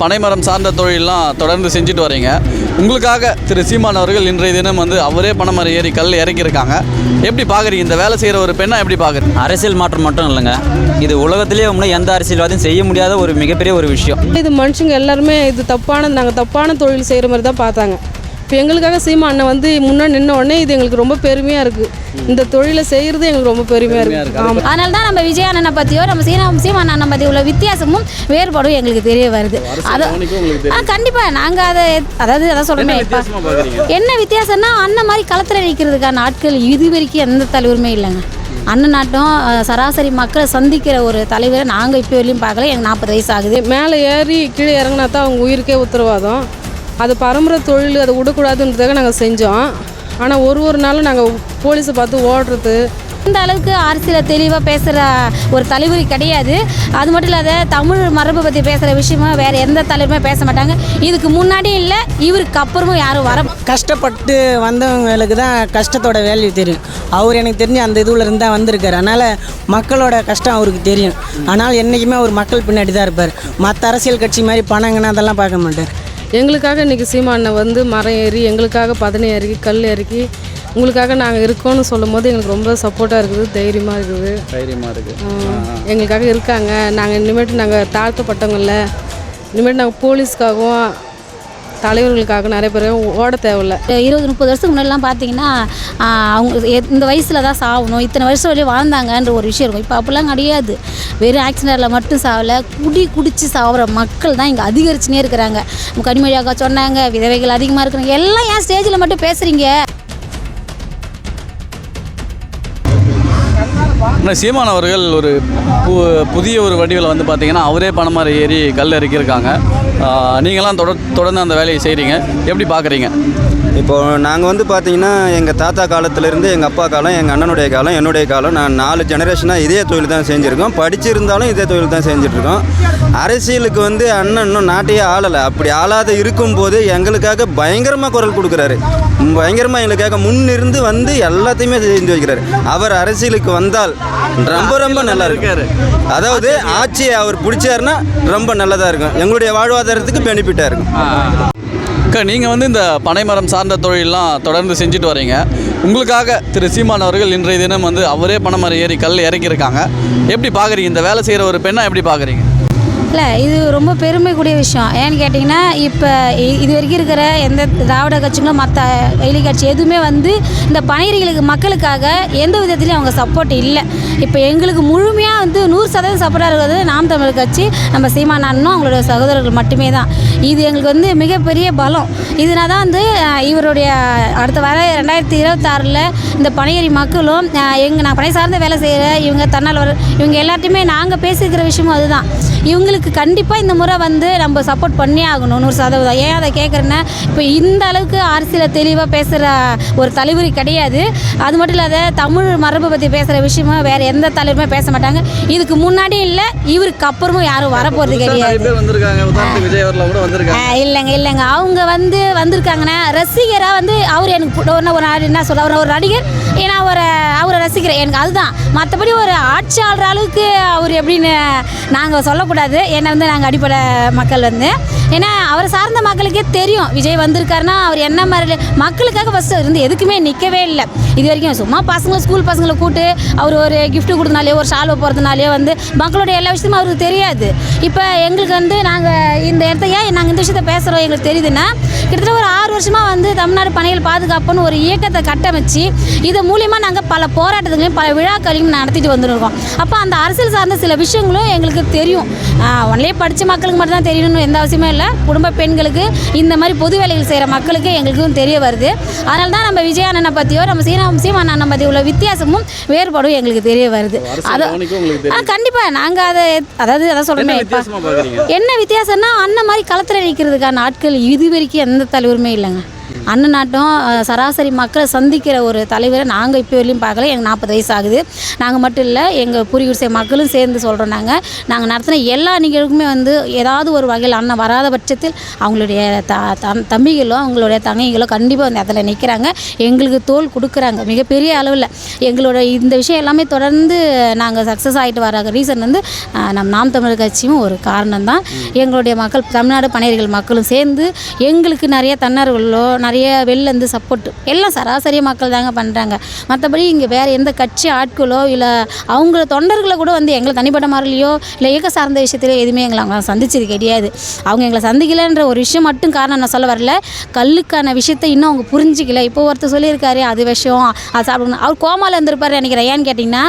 பனைமரம் சார்ந்த தொழிலெலாம் தொடர்ந்து செஞ்சுட்டு வரீங்க. உங்களுக்காக திரு சீமான் அவர்கள் இன்றைய தினம் வந்து அவரே பனைமரம் ஏறி கல் இறக்கியிருக்காங்க. எப்படி பார்க்குறீங்க இந்த வேலை செய்கிற ஒரு பெண்ணா எப்படி பார்க்குறீங்க அரசியல் மாற்றம் மட்டும் இல்லைங்க. இது உலகத்திலேயே இன்னும் எந்த அரசியல்வாதியும் செய்ய முடியாத ஒரு மிகப்பெரிய ஒரு விஷயம். இது மனுஷங்க எல்லாருமே இது தப்பான நாங்கள் தப்பான தொழில் செய்கிற மாதிரி தான் பார்த்தாங்க. இப்போ எங்களுக்காக சீமா அண்ணன் வந்து முன்னாடி நின்ன உடனே இது எங்களுக்கு ரொம்ப பெருமையாக இருக்குது இந்த தொழிலை செய்கிறது எங்களுக்கு ரொம்ப பெருமையாக இருக்குது ஆமாம் அதனால தான் நம்ம விஜய் அண்ணனை பற்றியோ நம்ம சீனா சீமான் அண்ணன் பற்றி உள்ள வித்தியாசமும் வேறுபாடும் எங்களுக்கு தெரிய வருது. அது ஆ கண்டிப்பாக நாங்கள் அதை அதாவது வித்தியாசமா பார்க்குறீங்க என்ன வித்தியாசம்னா அண்ணன் மாதிரி களத்தில் நிற்கிறதுக்கான ஆட்கள் இது வரைக்கும் எந்த தலைவருமே இல்லைங்க. அண்ணன் நாட்டம் சராசரி மக்களை சந்திக்கிற ஒரு தலைவரை நாங்கள் இப்போ வரையும் பார்க்கல. எனக்கு நாற்பது வயசு ஆகுது. மேலே ஏறி கீழே இறங்கினா தான் அவங்க உயிருக்கே உத்தரவாதம். அது பரம்பரை தொழில் அதை விடக்கூடாதுன்றதுக்காக நாங்கள் செஞ்சோம். ஆனால் ஒரு ஒரு நாளும் நாங்கள் போலீஸை பார்த்து ஓடுறது. இந்த அளவுக்கு அரசியலை தெளிவாக பேசுகிற ஒரு தலைவர் கிடையாது. அது மட்டும் இல்லாத தமிழ் மரபை பற்றி பேசுகிற விஷயமா வேறு எந்த தலைவருமே பேச மாட்டாங்க. இதுக்கு முன்னாடி இல்லை இவருக்கு அப்புறமும் யாரும் வர கஷ்டப்பட்டு வந்தவங்களுக்கு தான் கஷ்டத்தோட வேல்யூ தெரியும். அவர் எனக்கு தெரிஞ்சு அந்த இதுல இருந்து தான் வந்திருக்காரு. அதனால் மக்களோட கஷ்டம் அவருக்கு தெரியும். ஆனால் என்றைக்குமே அவர் மக்கள் பின்னாடி தான் இருப்பார். மற்ற அரசியல் கட்சி மாதிரி பணங்கன்னு அதெல்லாம் பார்க்க மாட்டார். எங்களுக்காக இன்றைக்கி சீமா அண்ணன் வந்து மரம் ஏறி எங்களுக்காக பதனை இறக்கி கல் இறக்கி உங்களுக்காக நாங்கள் இருக்கோம்னு சொல்லும் போது எங்களுக்கு ரொம்ப சப்போர்ட்டாக இருக்குது தைரியமாக இருக்குது. தைரியமாக இருக்குது எங்களுக்காக இருக்காங்க. நாங்கள் இனிமேட்டு நாங்கள் தாழ்த்தப்பட்டவங்கள இனிமேட்டு நாங்கள் போலீஸ்க்காகவும் தலைவர்களுக்காக நிறைய பேர் ஓட தேவையில்ல. இருபது முப்பது வருஷத்துக்கு முன்னாடிலாம் பார்த்தீங்கன்னா அவங்க இந்த வயசில் தான் சாகணும். இத்தனை வருஷம் வரையும் வாழ்ந்தாங்கன்ற ஒரு விஷயம் இருக்கும். இப்போ அப்படிலாம் கிடையாது. வெறும் ஆக்சிடெண்ட்டில் மட்டும் சாகலை. குடி குடித்து சாகிற மக்கள் தான் இங்கே அதிகரிச்சுனே இருக்கிறாங்க. கனிமொழியாக சொன்னாங்க விதவைகள் அதிகமாக இருக்கிறாங்க. எல்லாம் ஏன் ஸ்டேஜில் மட்டும் பேசுகிறீங்க ஆனால் சீமான் அவர்கள் ஒரு பு புதிய ஒரு வடிவில் வந்து பார்த்திங்கன்னா அவரே பணமாரி ஏறி கல் இறக்கியிருக்காங்க நீங்களாம் தொடர் தொடர்ந்து அந்த வேலையை செய்கிறீங்க எப்படி பார்க்குறீங்க? இப்போ நாங்கள் வந்து பார்த்தீங்கன்னா எங்கள் தாத்தா காலத்துலேருந்து எங்கள் அப்பா காலம் எங்கள் அண்ணனுடைய காலம் என்னுடைய காலம் நான் நாலு ஜெனரேஷனாக இதே தொழில் தான் செஞ்சுருக்கோம். படிச்சிருந்தாலும் இதே தொழில் தான் செஞ்சுட்ருக்கோம். அரசியலுக்கு வந்து அண்ணன் இன்னும் நாட்டையே ஆளலை. அப்படி ஆளாத இருக்கும்போது எங்களுக்காக பயங்கரமாக குரல் கொடுக்குறாரு. பயங்கரமாக எங்களுக்காக முன்னிருந்து வந்து எல்லாத்தையுமே செஞ்சு வைக்கிறாரு. அவர் அரசியலுக்கு வந்தால் ரொம்ப ரொம்ப நல்லா இருக்காரு அதாவது ஆட்சியை அவர் பிடிச்சாருன்னா ரொம்ப நல்லதாக இருக்கும். எங்களுடைய வாழ்வாதாரத்துக்கு பெனிஃபிட்டாக இருக்கும். அக்கா நீங்கள் வந்து இந்த பனைமரம் சார்ந்த தொழிலெலாம் தொடர்ந்து செஞ்சுட்டு வரீங்க. உங்களுக்காக திரு சீமான் அவர்கள் இன்றைய தினம் வந்து அவரே பனைமரம் ஏறி கல் இறக்கியிருக்காங்க. எப்படி பார்க்குறீங்க இந்த வேலை செய்கிற ஒரு பெண்ணாக எப்படி பார்க்குறீங்க இல்லை இது ரொம்ப பெருமைக்குரிய விஷயம். ஏன்னு கேட்டிங்கன்னா இப்போ இது வரைக்கும் இருக்கிற எந்த திராவிட கட்சிங்களும் மற்ற வெளி கட்சி எதுவுமே வந்து இந்த பணியர்களுக்கு மக்களுக்காக எந்த விதத்துலையும் அவங்க சப்போர்ட் இல்லை. இப்போ எங்களுக்கு முழுமையாக வந்து நூறு சதவீதம் சப்போர்ட்டாக இருக்கிறது நாம் தமிழர் கட்சி நம்ம சீமான் அவங்களோட சகோதரர்கள் மட்டுமே தான். இது எங்களுக்கு வந்து மிகப்பெரிய பலம். இதனால தான் வந்து இவருடைய அடுத்த வர ரெண்டாயிரத்தி இருபத்தாறில் இந்த பணியரி மக்களும் எங்கள் நான் பணி சார்ந்த வேலை செய்கிற இவங்க தன்னால்வர் இவங்க எல்லாத்தையுமே நாங்கள் பேசிக்கிற விஷயமும் அதுதான். இவங்களுக்கு கண்டிப்பாக இந்த முறை வந்து நம்ம சப்போர்ட் பண்ணி ஆகணும் நூறு சதவீதம். ஏன் அதை கேட்குறேன்னா இப்போ இந்த அளவுக்கு அரசியலை தெளிவாக பேசுகிற ஒரு தலைவர் கிடையாது. அது மட்டும் இல்லாத தமிழ் மரபை பற்றி பேசுகிற விஷயமா வேறு எந்த தலைவருமே பேச மாட்டாங்க. இதுக்கு முன்னாடி இல்லை இவருக்கு அப்புறமும் யாரும் வரப்போகிறது கிடையாது. இல்லைங்க இல்லைங்க. அவங்க வந்து வந்திருக்காங்கன்னா ரசிகராக வந்து அவர் எனக்கு ஒரு என்ன சொல்ல ஒரு நடிகர் ஏன்னா அவரை அவரை ரசிக்கிறேன் எனக்கு அதுதான். மற்றபடி ஒரு ஆட்சியாளர் அளவுக்கு அவர் எப்படின்னு நாங்கள் சொல்லக்கூடாது. என்னை வந்து நாங்கள் அடிப்படை மக்கள் வந்து. ஏன்னா அவரை சார்ந்த மக்களுக்கே தெரியும். விஜய் வந்திருக்காருன்னா அவர் என்ன மாதிரி மக்களுக்காக ஃபஸ்ட்டு இருந்து எதுக்குமே நிற்கவே இல்லை. இது வரைக்கும் சும்மா பசங்களை ஸ்கூல் பசங்களை கூட்டு அவர் ஒரு கிஃப்ட் கொடுத்தனாலே ஒரு ஷால்வை போகிறதுனாலே வந்து மக்களுடைய எல்லா விஷயமும் அவருக்கு தெரியாது. இப்போ எங்களுக்கு வந்து நாங்கள் இந்த இடத்த ஏன் நாங்கள் இந்த விஷயத்த பேசுகிறோம் எங்களுக்கு தெரியுதுன்னா கிட்டத்தட்ட ஒரு ஆறு வருஷமாக வந்து தமிழ்நாடு பணிகள் பாதுகாப்புன்னு ஒரு இயக்கத்தை கட்டமைச்சு இது மூலியமாக நாங்கள் பல போராட்டங்களையும் பல விழாக்களையும் நடத்திட்டு வந்துருக்கோம். அப்போ அந்த அரசியல் சார்ந்த சில விஷயங்களும் எங்களுக்கு தெரியும். ஒன்லே படித்த மக்களுக்கு மட்டும் தான் தெரியணும்னு எந்த அவசியமே இல்லை. குடும்ப பெண்களுக்கு இந்த மாதிரி பொது வேலைகள் செய்கிற மக்களுக்கு எங்களுக்கும் தெரிய வருது. அதனால தான் நம்ம விஜய் அண்ணனை பற்றியோ நம்ம சீனா சீமான் அண்ணன் பற்றி உள்ள வித்தியாசமும் வேறுபாடும் எங்களுக்கு தெரிய வருது. அது கண்டிப்பாக நாங்கள் அதை அதாவது அதான் வித்தியாசமாக பார்க்குறீங்க என்ன வித்தியாசம்னா அண்ணன் மாதிரி களத்தில் நிற்கிறதுக்கான ஆட்கள் இது வரைக்கும் எந்த தலைவருமே இல்லைங்க. அண்ணன் நாட்டம் சராசரி மக்களை சந்திக்கிற ஒரு தலைவரை நாங்கள் இப்போ வரையிலும் பார்க்கல. எங்கள் நாற்பது வயசு ஆகுது. நாங்கள் மட்டும் இல்லை எங்கள் பூரிகுடிசை மக்களும் சேர்ந்து சொல்கிறோம் நாங்கள் நாங்கள் நடத்தின எல்லா நிகழ்வுக்குமே வந்து ஏதாவது ஒரு வகையில் அண்ணன் வராத பட்சத்தில் அவங்களுடைய த தம்பிகளோ அவங்களுடைய தங்கைகளோ கண்டிப்பாக அந்த அதில் நிற்கிறாங்க எங்களுக்கு தோல் கொடுக்குறாங்க. மிகப்பெரிய அளவில். எங்களோட இந்த விஷயம் எல்லாமே தொடர்ந்து நாங்கள் சக்ஸஸ் ஆகிட்டு வர ரீசன் வந்து நம் நாம் தமிழர் கட்சியும் ஒரு காரணம் தான் எங்களுடைய மக்கள் தமிழ்நாடு பணியர்கள் மக்களும் சேர்ந்து எங்களுக்கு நிறைய தன்னார்வலோ நிறைய நிறைய வெளிலேருந்து சப்போர்ட் எல்லாம் சராசரி மக்கள் தாங்க பண்ணுறாங்க மற்றபடி இங்கே வேறு எந்த கட்சி ஆட்களோ இல்லை அவங்கள தொண்டர்களை கூட வந்து எங்களை தனிப்பட்ட மாதிரிலையோ இல்லை இயக்க சார்ந்த விஷயத்திலோ எதுவுமே எங்களை அவங்க சந்திச்சது கிடையாது. அவங்க எங்களை சந்திக்கலைன்ற ஒரு விஷயம் மட்டும் காரணம் நான் சொல்ல வரல. கல்லுக்கான விஷயத்தை இன்னும் அவங்க புரிஞ்சிக்கல. இப்போ ஒருத்தர் சொல்லியிருக்காரு அது விஷயம் அது சாப்பிடணும். அவர் கோமால இருந்திருப்பார் நினைக்கிறேன். ஏன்னு கேட்டிங்கன்னா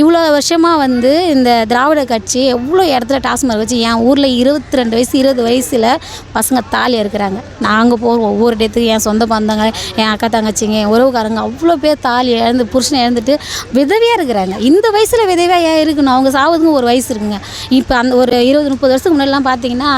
இவ்வளோ வருஷமாக வந்து இந்த திராவிட கட்சி எவ்வளோ இடத்துல டாஸ்மாக் வச்சு என் ஊரில் இருபத்தி ரெண்டு வயசு இருபது வயசில் பசங்க தாலி இருக்கிறாங்க நாங்கள் போகிறோம் ஒவ்வொரு இடத்துக்கு என் சொந்த பந்தங்க என் அக்கா தங்கச்சிங்க என் உறவுக்காரங்க அவ்வளோ பேர் தாலி இழந்து புருஷனை இழந்துட்டு விதவையாக இருக்கிறாங்க. இந்த வயசில் விதவியாக ஏன் இருக்கணும். அவங்க சாவதுக்கு ஒரு வயசு இருக்குங்க. இப்போ அந்த ஒரு இருபது முப்பது வருஷத்துக்கு முன்னாடிலாம் பார்த்தீங்கன்னா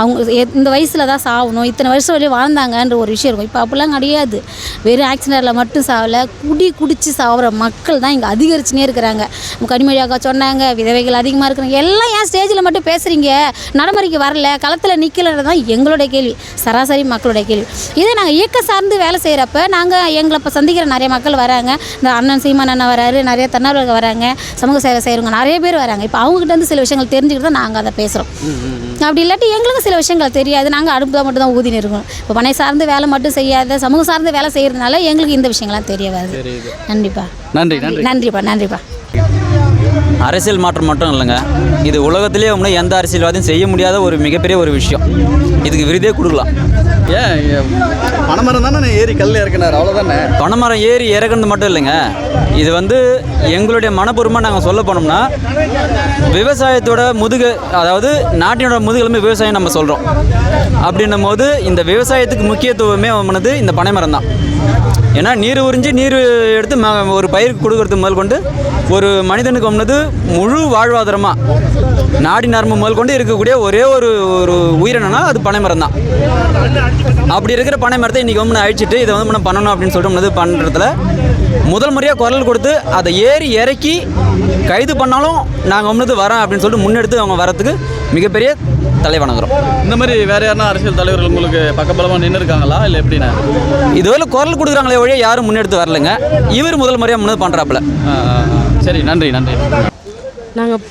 அவங்க எ- இந்த வயசில் தான் சாகணும் இத்தனை வருஷம் வரையும் வாழ்ந்தாங்கன்ற ஒரு விஷயம் இருக்கும். இப்போ அப்படிலாம் கிடையாது. வெறும் ஆக்சிடெண்ட்டில் மட்டும் சாவலை. குடி குடித்து சாவுற மக்கள் தான் இங்கே அதிகரிச்சுனே இருக்கிறாங்க. கனிமொழி அக்கா சொன்னாங்க விதவைகள் அதிகமாக இருக்கிறாங்க. எல்லாம் ஏன் ஸ்டேஜில் மட்டும் பேசுகிறீங்க நடைமுறைக்கு வரல. களத்தில் நிற்கலன்றது தான் எங்களுடைய கேள்வி. சராசரி மக்களுடைய கேள்வி. இதே நாங்கள் இயக்க சார்ந்து வேலை செய்கிறப்ப நாங்கள் எங்களை இப்போ சந்திக்கிற நிறைய மக்கள் வராங்க. இந்த அண்ணன் சீமான் அண்ணன் வராரு நிறைய தன்னார்வலர்கள் வராங்க. சமூக சேவை செய்கிறவங்க நிறைய பேர் வராங்க. இப்போ அவங்ககிட்ட இருந்து சில விஷயங்கள் தெரிஞ்சுக்கிட்டு தான் நாங்கள் அதை பேசுகிறோம் அப்படி இல்லாட்டி எங்களுக்கு சில விஷயங்கள் தெரியாது. நாங்கள் அடுப்பு மட்டும் தான் ஊதினு இருக்கோம் இப்போ பனை சார்ந்து வேலை மட்டும் செய்யாத சமூக சார்ந்து வேலை செய்கிறதுனால எங்களுக்கு இந்த விஷயங்கள்லாம் தெரிய வருது. கண்டிப்பாக நன்றி நன்றி. நன்றிப்பா நன்றிப்பா. அரசியல் மாற்றம் மட்டும் இல்லைங்க. இது உலகத்திலேயே இன்னும் எந்த அரசியல்வாதியும் செய்ய முடியாத ஒரு மிகப்பெரிய ஒரு விஷயம். இதுக்கு விருதே கொடுக்கலாம். ஏன் பனைமரம் தானே ஏறி கல் இறக்குனார் அவ்வளோதானே பனைமரம் ஏறி இறக்குறது மட்டும் இல்லைங்க. இது வந்து எங்களுடைய மனப்பூர்வமாக நாங்கள் சொல்ல போனோம்னா விவசாயத்தோட முதுகு அதாவது நாட்டினோட முதுகெலும்பு விவசாயம் நம்ம சொல்கிறோம் அப்படின்னும் போது இந்த விவசாயத்துக்கு முக்கியத்துவமே ஆனது இந்த பனைமரம் தான். ஏன்னா நீர் உறிஞ்சி நீர் எடுத்து ம- ஒரு பயிருக்கு கொடுக்கறது முதல் கொண்டு ஒரு மனிதனுக்கு ஒன்றது முழு வாழ்வாதாரமாக நாடி நரம்பு முதல் கொண்டு இருக்கக்கூடிய ஒரே ஒரு ஒரு உயிரினம்னா அது பனைமரம் தான் அப்படி இருக்கிற பனை மரத்தை இன்றைக்கி வந்து அழிச்சிட்டு இதை வந்து நம்ம பண்ணணும் அப்படின்னு சொல்லிட்டு வந்து பண்ணுறதுல முதல் முறையாக குரல் கொடுத்து அதை ஏறி இறக்கி கைது பண்ணாலும் நாங்கள் வந்து வரோம் அப்படின்னு சொல்லிட்டு முன்னெடுத்து அவங்க வரத்துக்கு மிகப்பெரிய தலைவணங்குறோம். இந்த மாதிரி வேற யாருன்னா அரசியல் தலைவர்கள் உங்களுக்கு பக்கபலமாக நின்று இருக்காங்களா இல்லை எப்படிண்ணே இதுவரை குரல் கொடுக்குறாங்களே ஒழிய யாரும் முன்னெடுத்து வரலைங்க. இவர் முதல் முறையாக முன்னெடுத்து பண்ணுறாப்புல. சரி நன்றி நன்றி. நாங்கள்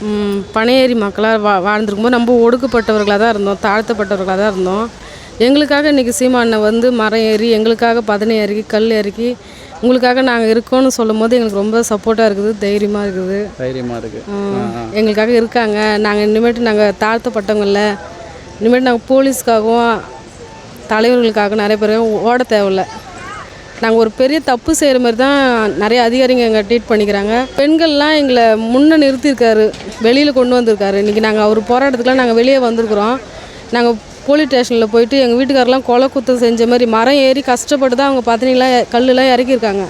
பனையேறி மக்களாக வா வாழ்ந்துருக்கும்போது நம்ம ஒடுக்கப்பட்டவர்களாக தான் இருந்தோம் தாழ்த்தப்பட்டவர்களாக தான் இருந்தோம். எங்களுக்காக இன்றைக்கி சீமானை வந்து மரம் ஏறி எங்களுக்காக பதனை இறக்கி கல் இறக்கி உங்களுக்காக நாங்கள் இருக்கோம்னு சொல்லும் போது எங்களுக்கு ரொம்ப சப்போர்ட்டாக இருக்குது தைரியமாக இருக்குது. தைரியமாக இருக்கு. எங்களுக்காக இருக்காங்க. நாங்கள் இனிமேட்டு நாங்கள் தாழ்த்தப்பட்டவங்கள இனிமேட்டு நாங்கள் போலீஸ்க்காகவும் தலைவர்களுக்காக நிறைய பேர் ஓட தேவையில்ல. நாங்கள் ஒரு பெரிய தப்பு செய்கிற மாதிரி தான் நிறைய அதிகாரிங்க எங்கள் ட்ரீட் பண்ணிக்கிறாங்க. பெண்கள்லாம் எங்களை முன்னே நிறுத்தியிருக்காரு வெளியில் கொண்டு வந்திருக்காரு. இன்றைக்கி நாங்கள் அவர் போராட்டத்துக்குலாம் நாங்கள் வெளியே வந்திருக்கிறோம். நாங்கள் போலீஸ் ஸ்டேஷனில் போயிட்டு எங்கள் வீட்டுக்காரெலாம் கொலை குத்தம் செஞ்ச மாதிரி மரம் ஏறி கஷ்டப்பட்டு தான் அவங்க பார்த்தீங்களா கல்லுலாம் இறக்கியிருக்காங்க.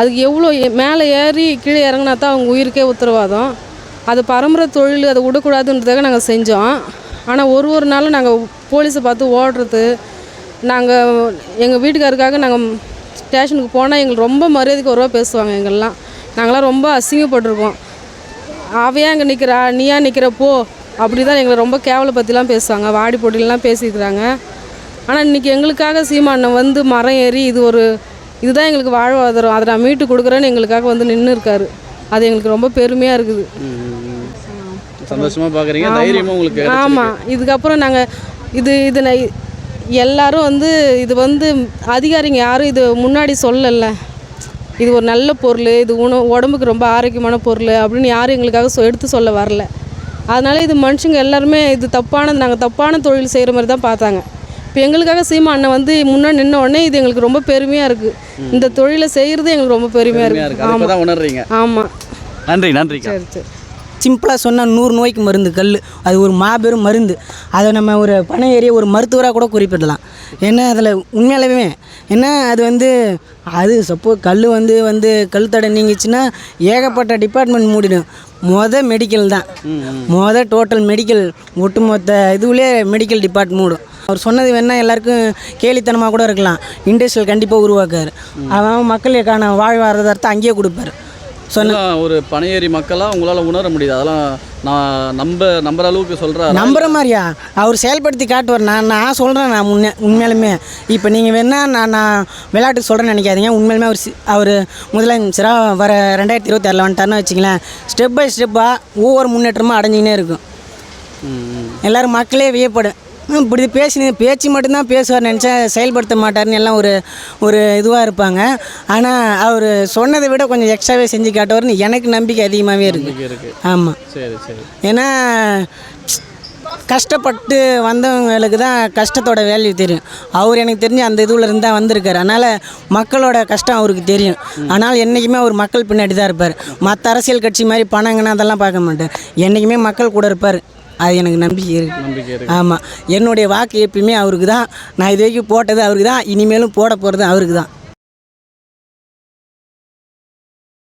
அதுக்கு எவ்வளோ மேலே ஏறி கீழே இறங்கினா தான் அவங்க உயிருக்கே உத்தரவாதம். அது பரம்பரை தொழில் அதை விடக்கூடாதுன்றதுக்காக நாங்கள் செஞ்சோம். ஆனால் ஒரு ஒரு நாளும் நாங்கள் போலீஸை பார்த்து ஓடுறது நாங்கள் எங்கள் வீட்டுக்காருக்காக நாங்கள் ஸ்டேஷனுக்கு போனால் எங்களுக்கு ரொம்ப மரியாதைக்கு ஒருவா பேசுவாங்க எங்கெல்லாம். நாங்களாம் ரொம்ப அசிங்கப்பட்டிருக்கோம். அவையா அங்கே நிற்கிறா நீயா நிற்கிற போ. அப்படி தான் எங்களை ரொம்ப கேவலப்படுத்திலாம் பேசுவாங்க. வாடி போட்டிலாம் பேசியிருக்கிறாங்க ஆனால் இன்றைக்கி எங்களுக்காக சீமானன் வந்து மரம் ஏறி இது ஒரு இதுதான் எங்களுக்கு வாழ்வாதாரம். அதை நான் மீட்டு கொடுக்குறேன்னு எங்களுக்காக வந்து நின்று இருக்காரு. அது எங்களுக்கு ரொம்ப பெருமையாக இருக்குது. சந்தோஷமா பார்க்குறீங்க உங்களுக்கு ஆமாம் இதுக்கப்புறம் நாங்கள் இது இது எல்லாரும் வந்து இது வந்து அதிகாரிங்க யாரும் இது முன்னாடி சொல்லலை. இது ஒரு நல்ல பொருள் இது உணவு உடம்புக்கு ரொம்ப ஆரோக்கியமான பொருள் அப்படின்னு யாரும் எங்களுக்காக சொ எடுத்து சொல்ல வரல. அதனால இது மனுஷங்க எல்லாருமே இது தப்பானது நாங்கள் தப்பான தொழில் செய்கிற மாதிரி தான் பார்த்தாங்க. இப்போ எங்களுக்காக சீமா அண்ணன் வந்து முன்னாடி நின்ன உடனே இது எங்களுக்கு ரொம்ப பெருமையாக இருக்குது இந்த தொழிலை செய்கிறது எங்களுக்கு ரொம்ப பெருமையாக பெருமையா இருக்கு. இருக்குது ஆமாம் உணர்றீங்க. ஆமாம் நன்றி நன்றிக்கா. சரி சரி. சிம்பிளாக சொன்னால் நூறு நோய்க்கு மருந்து கல் அது ஒரு மாபெரும் மருந்து. அதை நம்ம ஒரு பணம் ஏறிய ஒரு மருத்துவராக கூட குறிப்பிடலாம். ஏன்னா அதில் உண்மையாலவே ஏன்னா அது வந்து அது சப்போஸ் கல் வந்து வந்து கல் தடை நீங்கிச்சுன்னா ஏகப்பட்ட டிபார்ட்மெண்ட் மூடிடும். மொத மெடிக்கல் தான். மொதல் டோட்டல் மெடிக்கல் ஒட்டுமொத்த இதுவுலே மெடிக்கல் டிபார்ட்மெண்ட் மூடும். அவர் சொன்னது வேணால் எல்லாருக்கும் கேலித்தனமாக கூட இருக்கலாம். இண்டஸ்ட்ரியல் கண்டிப்பாக உருவாக்குவார் அவன் மக்களுக்கான வாழ்வாதாரத்தை அங்கேயே கொடுப்பாரு. சொன்ன ஒரு பனையேறி மக்களாக உங்களால் உணர முடியுது. அதெல்லாம் நான் நம்ப நம்புற அளவுக்கு சொல்கிற நம்புற மாதிரியா? அவர் செயல்படுத்தி காட்டுவார். நான் நான் சொல்கிறேன் நான் முன்னே உண்மையாலுமே. இப்போ நீங்கள் வேணா நான் நான் விளையாட்டுக்கு சொல்கிறேன்னு நினைக்காதீங்க. உண்மையிலுமே அவர் அவர் முதலமைச்சராக வர ரெண்டாயிரத்தி இருபத்தி ஆறில் வந்துட்டாருன்னு வச்சிங்களேன் ஸ்டெப் பை ஸ்டெப்பாக ஒவ்வொரு முன்னேற்றமும் அடைஞ்சிக்கினே இருக்கும். எல்லாரும் மக்களே வியப்படும் இப்படி பேசி பேச்சு மட்டும்தான் பேசுவார் நினச்சா செயல்படுத்த மாட்டார்னு எல்லாம் ஒரு ஒரு இதுவாக இருப்பாங்க. ஆனால் அவர் சொன்னதை விட கொஞ்சம் எக்ஸ்ட்ராவே செஞ்சு காட்டுவார்னு எனக்கு நம்பிக்கை அதிகமாகவே இருக்குது இருக்கு. ஆமாம் சரி சரி. ஏன்னா கஷ்டப்பட்டு வந்தவங்களுக்கு தான் கஷ்டத்தோட வேல்யூ தெரியும். அவர் எனக்கு தெரிஞ்சு அந்த இதுவில் இருந்தா வந்திருக்காரு. அதனால் மக்களோட கஷ்டம் அவருக்கு தெரியும். ஆனால் என்றைக்குமே அவர் மக்கள் பின்னாடி தான் இருப்பார். மற்ற அரசியல் கட்சி மாதிரி பணங்கன்னு அதெல்லாம் பார்க்க மாட்டார். என்றைக்குமே மக்கள் கூட இருப்பார். அது எனக்கு நம்பிக்கை இருக்குது நம்பிக்கை ஆமாம் என்னுடைய வாக்கு எப்பயுமே அவருக்கு தான் நான் இது வரைக்கும் போட்டது அவருக்கு தான் இனிமேலும் போட போகிறது அவருக்கு தான்